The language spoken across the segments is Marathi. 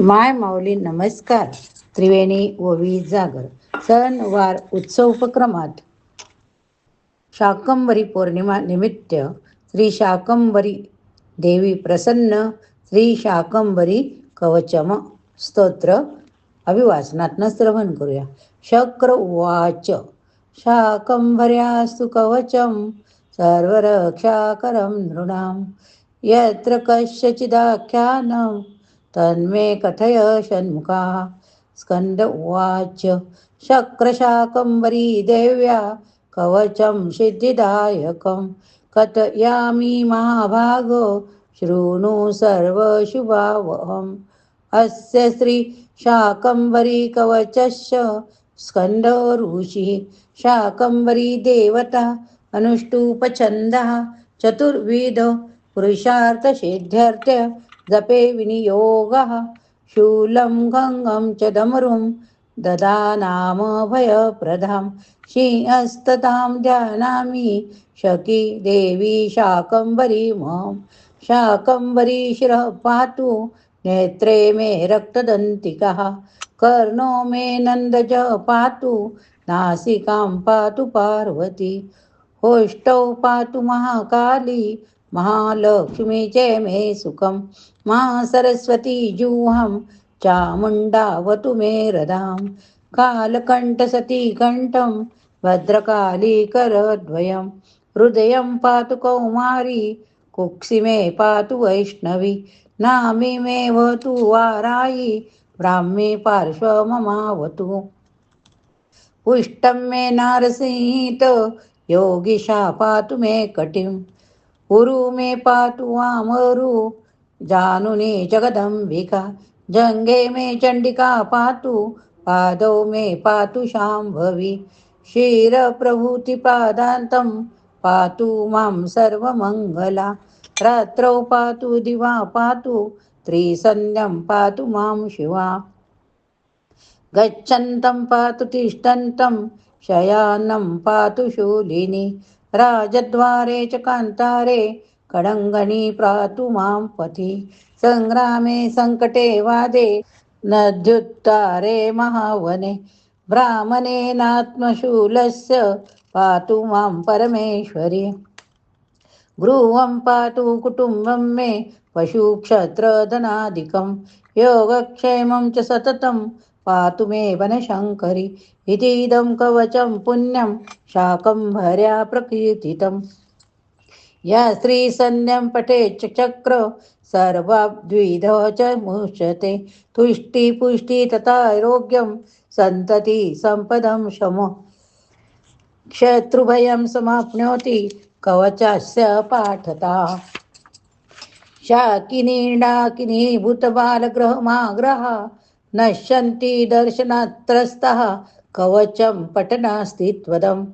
माय माऊली नमस्कार. त्रिवेणी ओवी जागर. सण वार उत्सव उपक्रमात शाकंबरी पौर्णिमा निमित्त श्री शाकंबरी देवी प्रसन्न श्री शाकंबरी कवचम स्तोत्र अभिवाचनातनं श्रवण करूया. शक्र उवाच. शाकंभर्यास्तु कवचम सर्वरक्षाकरं नृणां यत्र कस्यचिदाख्यानं तन्मे कथय षण्मुखा स्कन्द उवाच शक्रशाकम्बरी देव्या कवचं सिद्धिदायकं। कथयामि महाभागो शृणु सर्वशुभावहम् अस्य श्री शाकंबरी कवचस्य स्कंद ऋषिः। शाकम्बरी देवता अनुष्टुपछन्दः। चतुर्विध पुरुषार्थसिद्ध्यर्थ जपे विनियोगः शूलं गङ्गं च दमरुं ददानामभयप्रदां। श्रीहस्ततां ध्यानामि शकी देवी शाकम्बरी मां। शाकम्बरी शिरः पातु नेत्रे मे रक्तदन्तिकः। कर्णो मे नन्दज पातु नासिकां पातु पार्वती। होष्टौ पातु महाकाली महालक्ष्मी चे मे सुखं महासरस्वती जुहम चामुण्डावतु मे रदां कालकण्ठसती कण्ठं हृदयं पातु कौमारी कुक्षि मे पातु वैष्णवी नामि मे वतु वारायि ब्राह्मी पार्श्वममावतु। पुष्टं मे नारसिंहित योगिशा पातु मे कटिम्। उरु मे पातु वामरु जानुनी जगदम्बिका जङ्गे मे चण्डिका पातु पादौ मे पातु शाम्भवी क्षीरप्रभूतिपादान्तं पातु मां सर्वमङ्गला रात्रौ पातु दिवा पातु त्रिसन्ध्यं पातु मां शिवा। गच्छन्तं पातु तिष्ठन्तं शयानं पातु शूलिनी। राजद्वारे च कान्तारे कडङ्गणी प्रातु मां पथि सङ्ग्रामे सङ्कटे वादे नद्युत्तारे महावने ब्राह्मणेनात्मशूलस्य पातु मां परमेश्वरी। गृहं पातु कुटुम्बं मे पशुक्षत्रधनादिकं योगक्षेमं च सततं पातु मे वनशङ्करि इतीदं कवचं पुण्यं शाकम्भर्या प्रकीर्तितम्। या स्त्रीसन्ध्यं पठेच्च चक्र सर्वाद्विध च मुच्यते। तुष्टिपुष्टि तथारोग्यं सन्तति सम्पदं शम। शत्रुभयं समाप्नोति कवचस्य पाठता। शाकिनी डाकिनी भूतबालग्रहमाग्रह नश्यन्ति दर्शनात्रस्तः कवचं पठनास्ति त्वदम्।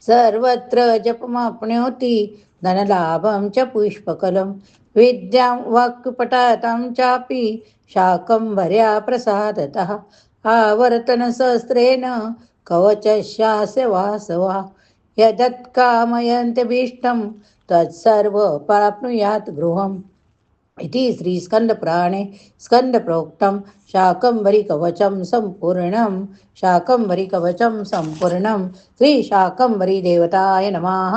सर्वत्र जपमाप्नोति धनलाभं च पुष्पकलं विद्यां वाक्पटातं चापि शाकम्भर्या प्रसादतः। आवर्तनसहस्रेण कवचशास्य वासवा यदत्कामयन्त्यभीष्टं तत्सर्व प्राप्नुयात् गृहम्। इति श्रीस्कन्दपुराणे स्कन्दप्रोक्तं शाकम्बरिकवचं सम्पूर्णं शाकम्बरिकवचं सम्पूर्णं श्रीशाकम्भरीदेवताय नमः।